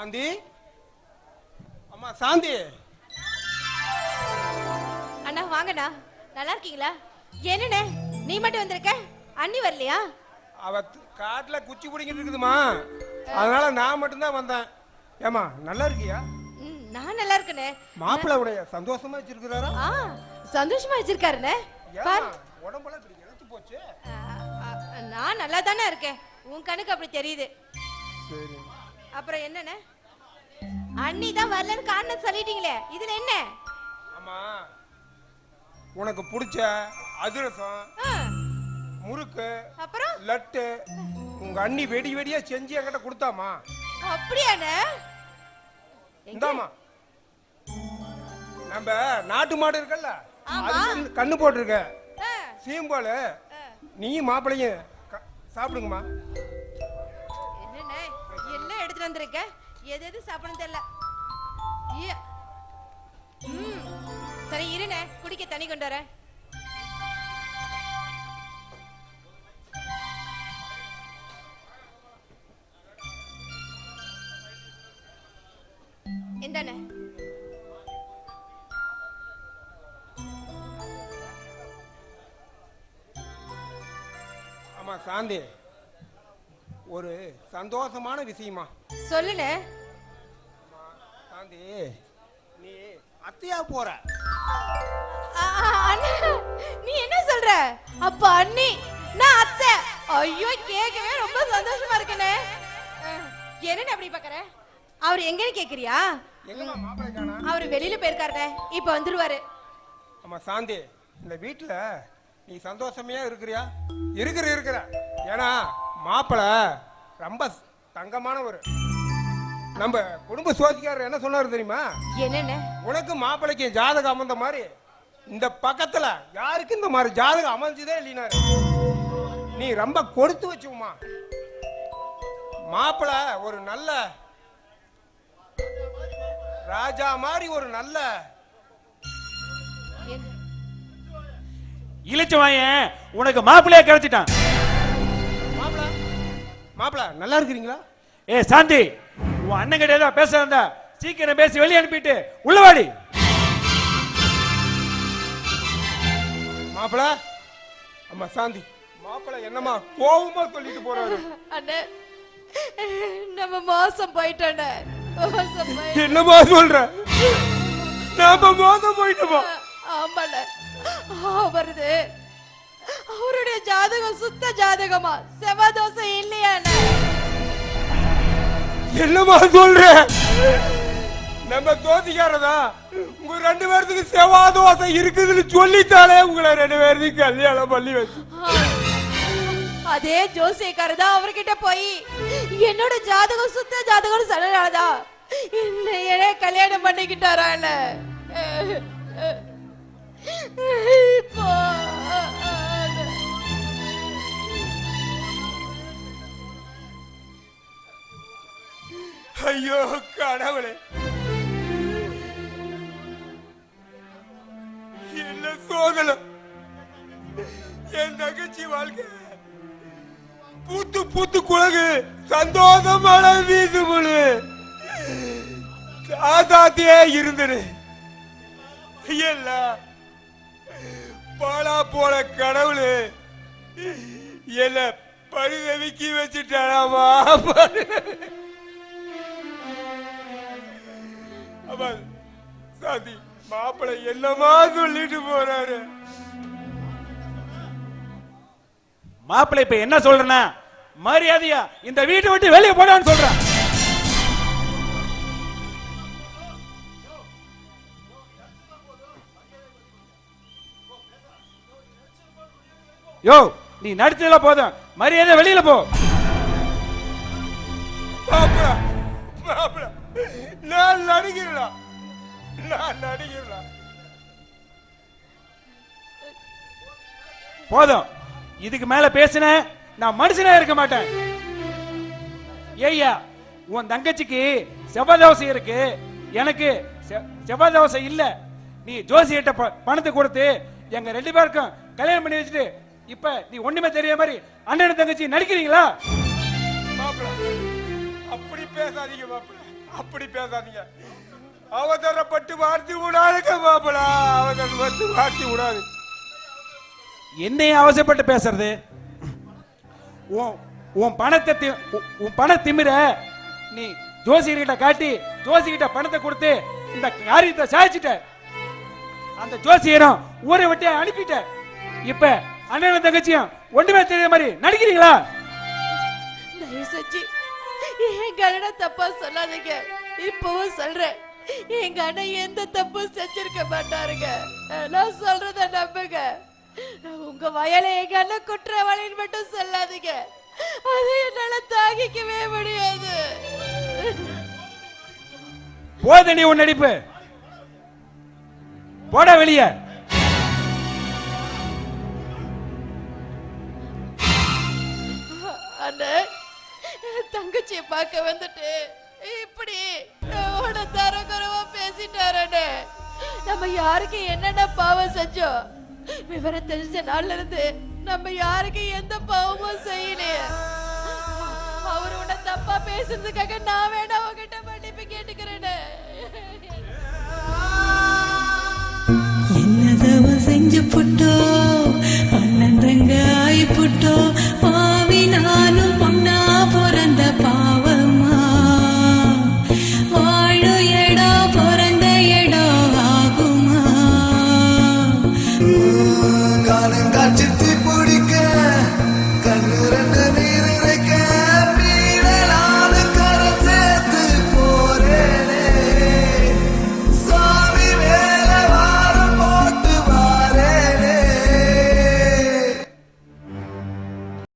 சாந்தி. அம்மா சாந்தி. அண்ணா வாங்கண்ணா. நல்லா இருக்கீங்களா? என்னண்ணே நீ மட்டும் வந்திருக்க? அண்ணி வரலையா? அவ காட்டுல குச்சி பிடிங்கிட்டு இருக்குதுமா அதனால நான் மட்டும்தான் வந்தேன். ஏமா நல்லா இருக்கியா? நான் நல்லா இருக்கேனே மாப்பிள்ளை உடைய சந்தோஷமா வச்சிருக்கிறாரா? ஆ சந்தோஷமா ஏமா உடம்பெல்லாம் இப்படி இழுத்து போச்சு. நான் நல்லா தானே இருக்கேன். உன் கணக்கு அப்படி தெரியுது. சரி. அப்புறம் என்னண்ணே அண்ணி தான் வரலன்னு காரணம் சொல்லிட்டீங்களே இதுல என்ன? ஆமா உனக்கு பிடிச்ச அதிரசம் முறுக்கு அப்புறம்? லட்டு உங்க அண்ணி வெடி வெடியா செஞ்சு என்கிட்ட கொடுத்தாமா அப்படியாண்ணே? இந்தாமா நம்ம நாட்டு மாடு இருக்கல்ல. அது கண்ணு போட்டிருக்க. சீம்பால். நீயும் மாப்பிள்ளையும் சாப்பிடுங்கம்மா. உட்காந்துருக்க எது எது சாப்பிடணும் தெரியல. சரி இருண்ணே குடிக்க தண்ணி கொண்டு வரேன். இந்தாண்ணே. ஆமா சாந்தி. ஒரு சந்தோஷமான விஷயமா? சொல்லுண்ணே. சாந்தி நீ அத்தையா போற? நீ என்ன சொல்ற? அப்ப அண்ணி நான் அத்தை. ஐயோ கேட்கவே ரொம்ப சந்தோஷமா இருக்கனே என்னன்னு அப்படி பாக்குற? அவர் எங்கன்னு கேக்குறியா? அவர் வெளியில போயிருக்காருண்ணே. இப்ப வந்துருவாரு. ஆமா சாந்தி இந்த வீட்டுல நீ சந்தோஷமையா இருக்கிறியா? இருக்கிற இருக்கிற. ஏன்னா மாப்பிள்ளை ரொம்ப தங்கமானவர். நம்ம குடும்ப சோதிக்காரர் என்ன சொன்னாரு தெரியுமா? என்னன்னு? உனக்கு மாப்பிள்ளைக்கு ஜாதகம் அமைந்த மாதிரி இந்த பக்கத்துல யாருக்கு இந்த மாதிரி ஜாதகம் அமைஞ்சதே இல்லைனாரு. நீ ரொம்ப கொடுத்து வச்சுமா மாப்பிள்ளை ஒரு நல்ல ராஜா மாதிரி ஒரு நல்ல இழிச்சவாயன் உனக்கு மாப்பிள்ளைய கிடைச்சிட்டான். மாப்பிள நல்லா இருக்கிறீங்களா? ஏ சாந்தி உன் அண்ணன் கிட்ட ஏதோ பேச வந்தா சீக்கிரம் பேசி வெளியே அனுப்பிட்டு உள்ளவாடி மாப்பிள அம்மா சாந்தி. மாப்பிள என்னம்மா கோவமா சொல்லிட்டு போறாரு. அண்ணே நம்ம மோசம் போயிட்டோண்ணே. மோசம் போய் என்னம்மா சொல்ற? நாம மோசம் போயிட்டோமா? ஆமாண்ணே. வருது. அவருடைய ஜாதகம் சுத்த ஜாதகமா? செவ்வாதோசை இல்லையாண்ணே என்னம்மா சொல்ற? நம்ம தோதிக்காரதா உங்க ரெண்டு பேர்த்துக்கு தோசை இருக்குதுன்னு சொல்லித்தாலே உங்களை ரெண்டு பேர்த்துக்கு கல்யாணம் பண்ணி வச்சு. அதே ஜோசியக்காரர் தான் அவர்கிட்ட போய் என்னோட ஜாதகம் சுத்த ஜாதகம்னு சொன்னனாலதான் என்னையே கல்யாணம் பண்ணிக்கிட்டாரால இப்போ ஐயோ கடவுளே. என்ன சோதனை என் தங்கச்சி வாழ்க்கை. பூத்து பூத்து குழகு. சந்தோஷமான வீசு முழு. ஆசாத்தியே இருந்தது பாலா போல கடவுளு. என்ன பரிதவிக்கி வச்சுட்டாராமா? அவன் சாதி மாப்பிள்ளை என்னமா சொல்லிட்டு போறாரு? மாப்பிள்ளை இப்ப என்ன சொல்றனா மரியாதையா இந்த வீட்டை விட்டு வெளியே போடான்னு சொல்றேன். யோ நீ நடிச்சதுல போதும். மரியாதை வெளியில போ. நான் நடிக்கிறா நான் நடிக்கிறா போதும். இதுக்கு மேல பேசின நான் மனுஷனா இருக்க மாட்டேன். ஏய்யா உன் தங்கச்சிக்கு செவ்வாய் தோசை இருக்கு. எனக்கு செவ்வாய் தோசை இல்ல. நீ ஜோசியிட்ட ப- பணத்தை கொடுத்து எங்க ரெண்டு பேருக்கும் கல்யாணம் பண்ணி வச்சுட்டு இப்ப நீ ஒண்ணுமே தெரிய மாதிரி அண்ணன் தங்கச்சி நடிக்கிறீங்களா? அப்படி பேசாதீங்க பாப்பா அப்படி பேசாதீங்க. அவசரப்பட்டு வார்த்தை விடாதுங்க மாப்பிளா. அவசரப்பட்டு வார்த்தை விடாது என்னைய அவசரப்பட்டு பேசுறது? உன் உன் பணத்தை தி- உன்- உன் பண திமிர நீ ஜோசியர்கிட்ட காட்டி ஜோசிகிட்ட பணத்தை கொடுத்து இந்த காரியத்தை சாதிச்சிட்ட. அந்த ஜோசியரும் ஊரை விட்டு அனுப்பிட்ட. இப்ப அண்ணன் தங்கச்சியும் ஒண்ணுமே தெரியாத மாதிரி நடிக்கிறீங்களா? தயவு செஞ்சு எங்க அண்ணனை தப்பா சொல்லாதீங்க. இப்பவும் சொல்றேன். எங்க அண்ணன் எந்த தப்பும் செஞ்சிருக்க மாட்டாருங்க. நான் சொல்றத நம்புங்க. உங்க வயலை எங்க அண்ணன் குற்றவாளின்னு மட்டும் சொல்லாதீங்க. அது என்னால தாங்கிக்கவே முடியாது. போதடி உன் நடிப்பு. போட வெளியே. தங்கச்சியை பார்க்க வந்துட்டு இப்படி உன தரக்குறவா நம்ம யாருக்கு என்னென்ன பாவம் செஞ்சோம்? விவரம் தெரிஞ்ச நாள்ல இருந்து நம்ம யாருக்கு எந்த பாவமும் செய்யலையே. அவர் உன்னை தப்பா பேசுறதுக்காக நான் வேணா உங்ககிட்ட மன்னிப்பு கேட்டுக்கிறேன்னு என்னதவ செஞ்சு புட்டோ